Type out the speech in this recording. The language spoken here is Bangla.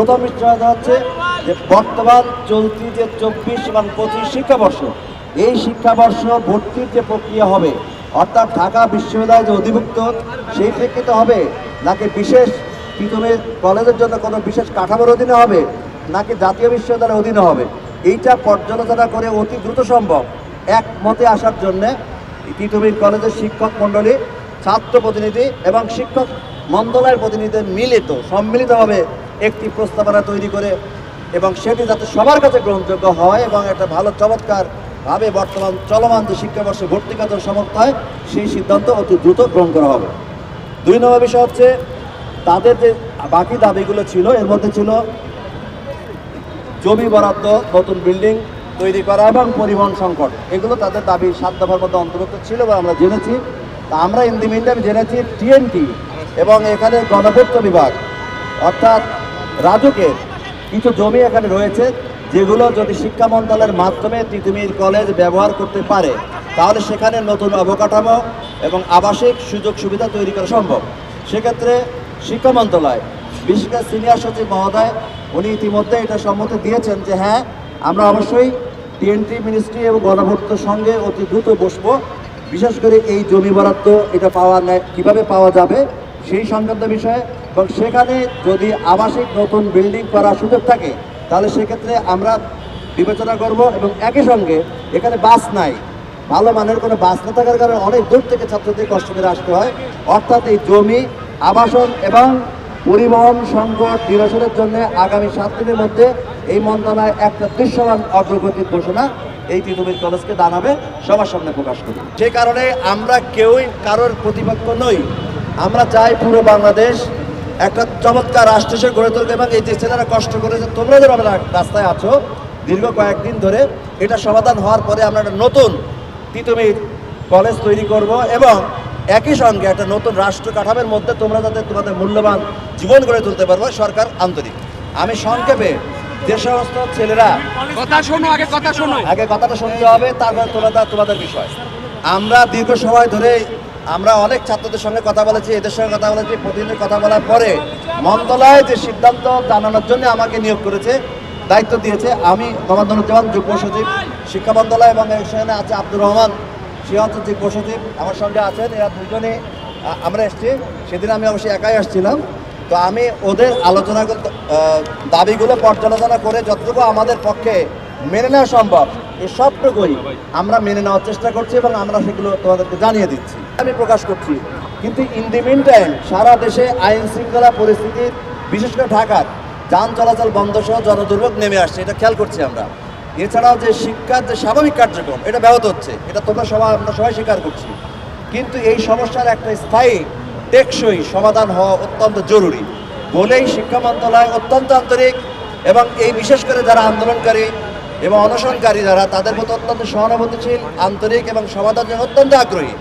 প্রথম বিষয়টা হচ্ছে যে বর্তমান চলতি যে চব্বিশ এবং পঁচিশ শিক্ষাবর্ষ। এই শিক্ষাবর্ষ ভর্তির যে প্রক্রিয়া হবে, অর্থাৎ ঢাকা বিশ্ববিদ্যালয় যে অধিভুক্ত, সেই প্রেক্ষিতে হবে নাকি বিশেষ পৃথিবীর কলেজের জন্য কোনো বিশেষ কাঠামোর অধীনে হবে, নাকি জাতীয় বিশ্ববিদ্যালয়ের অধীনে হবে? এইটা পর্যালোচনা করে অতি দ্রুত সম্ভব। একমতে আসার জন্যে তিতুমির কলেজের শিক্ষক মণ্ডলী, ছাত্র প্রতিনিধি এবং শিক্ষক মন্ত্রণালয়ের প্রতিনিধিদের মিলিত, সম্মিলিতভাবে একটি প্রস্তাবনা তৈরি করে এবং সেটি যাতে সবার কাছে গ্রহণযোগ্য হয় এবং একটা ভালো চমৎকার ভাবে বর্তমান চলমান যে শিক্ষাবর্ষে ভর্তি কাজ সমর্থ হয় সেই সিদ্ধান্ত অতি দ্রুত গ্রহণ করা হবে। দুই নম্বর বিষয় হচ্ছে, তাদের যে বাকি দাবিগুলো ছিল, এর মধ্যে ছিল জমি বরাদ্দ, নতুন বিল্ডিং তৈরি করা এবং পরিবহন সংকট। এগুলো তাদের দাবি সাত দফার মধ্যে অন্তর্ভুক্ত ছিল বা আমরা জেনেছি। তা আমরা ইন দি জেনেছি টিএনটি এবং এখানে গণপূর্ত বিভাগ। অর্থাৎ রাজুকের কিছু জমি এখানে রয়েছে, যেগুলো যদি শিক্ষা মন্ত্রণালয়ের মাধ্যমে তিতুমির কলেজ ব্যবহার করতে পারে, তাহলে সেখানে নতুন অবকাঠামো এবং আবাসিক সুযোগ সুবিধা তৈরি করা সম্ভব। সেক্ষেত্রে শিক্ষা মন্ত্রণালয়, বিশেষ করে সিনিয়র সচিব মহোদয়, উনি ইতিমধ্যে এটা সম্মতি দিয়েছেন যে হ্যাঁ আমরা অবশ্যই টিএনটি মিনিস্ট্রি এবং গণভূর্তর সঙ্গে অতি দ্রুত বসবো। বিশেষ করে এই জমি বরাদ্দ এটা পাওয়া কীভাবে পাওয়া যাবে সেই সংক্রান্ত বিষয়ে। এবং সেখানে যদি আবাসিক নতুন বিল্ডিং করার সুযোগ থাকে, তাহলে সেক্ষেত্রে আমরা বিবেচনা করব এবং একই সঙ্গে এখানে বাস নাই। ভালো মানের কোনো বাস না থাকার কারণে অনেক দূর থেকে ছাত্রদের কষ্ট করে আসতে হয়। অর্থাৎ এই জমি, আবাসন এবং পরিবহন সংকট নিরসনের জন্য আগামী সাত দিনের মধ্যে এই মন্ত্রণালয় একটা দৃশ্যমান অগ্রগতির ঘোষণা এই তৃণমূল কলেজকে দাঁড়াবে সবার সামনে প্রকাশ করি সে কারণে আমরা কেউই কারোর প্রতিপক্ষ নই। আমরা চাই পুরো বাংলাদেশ একটা চমৎকার রাষ্ট্র হিসেবে গড়ে তুলবে এবং এই যে ছেলেরা কষ্ট করেছে তোমরা যারা রাস্তায় আছো দীর্ঘ কয়েকদিন ধরে এটা সমাধান হওয়ার পরে আমরা একটা নতুন তিতুমির কলেজ তৈরি করব এবং একই সঙ্গে একটা নতুন রাষ্ট্র কাঠামের মধ্যে তোমরা যাতে তোমাদের মূল্যবান জীবন গড়ে তুলতে পারব সরকার আন্তরিক। আমি সংক্ষেপে যে সমস্ত ছেলেরা কথা শোনো আগে কথা শোনো। আগে কথাটা শুনতে হবে তারপরে তোমাদের তোমাদের বিষয়। আমরা দীর্ঘ সময় ধরে আমরা অনেক ছাত্রদের সঙ্গে কথা বলেছি, এদের সঙ্গে কথা বলেছি প্রতিদিন কথা বলার পরে মন্ত্রণালয় যে সিদ্ধান্ত জানানোর জন্য আমাকে নিয়োগ করেছে, দায়িত্ব দিয়েছে, আমি মোহাম্মদ নুরুজ্জামান যুগ্ম সচিব, শিক্ষা মন্ত্রণালয় এবং এখানে আছে আব্দুর রহমান, সে হচ্ছে যুগ্ম সচিব, আমার সঙ্গে আছেন, এরা দুজনে আমরা এসছি, সেদিন আমি অবশ্যই একাই আসছিলাম। তো আমি ওদের আলোচনা দাবিগুলো পর্যালোচনা করে যতটুকু আমাদের পক্ষে মেনে নেওয়া সম্ভব। এই সবটুকুই আমরা মেনে নেওয়ার চেষ্টা করছি এবং আমরা সেগুলো তোমাদেরকে জানিয়ে দিচ্ছি। আমি প্রকাশ করছি, কিন্তু ইন দি মিন টাইম সারা দেশে আইন শৃঙ্খলা পরিস্থিতির বিশেষ করে ঢাকার, যান চলাচল বন্ধ সহ জনদুর্ভোগ নেমে আসছে, এটা খেয়াল করছি আমরা। এছাড়াও যে শিক্ষার যে স্বাভাবিক কার্যক্রম, এটা ব্যাহত হচ্ছে, এটা তোমরা সবাই, আমরা সবাই স্বীকার করছি। কিন্তু এই সমস্যার একটা স্থায়ী, টেকসই সমাধান হওয়া অত্যন্ত জরুরি। বলেই শিক্ষা মন্ত্রণালয় অত্যন্ত আন্তরিক এবং এই বিশেষ করে যারা আন্দোলনকারী এবং অনশনকারী যারা তাদের মতো অত্যন্ত সহানুভূতিশীল আন্তরিক এবং সমাধানের অত্যন্ত আগ্রহী।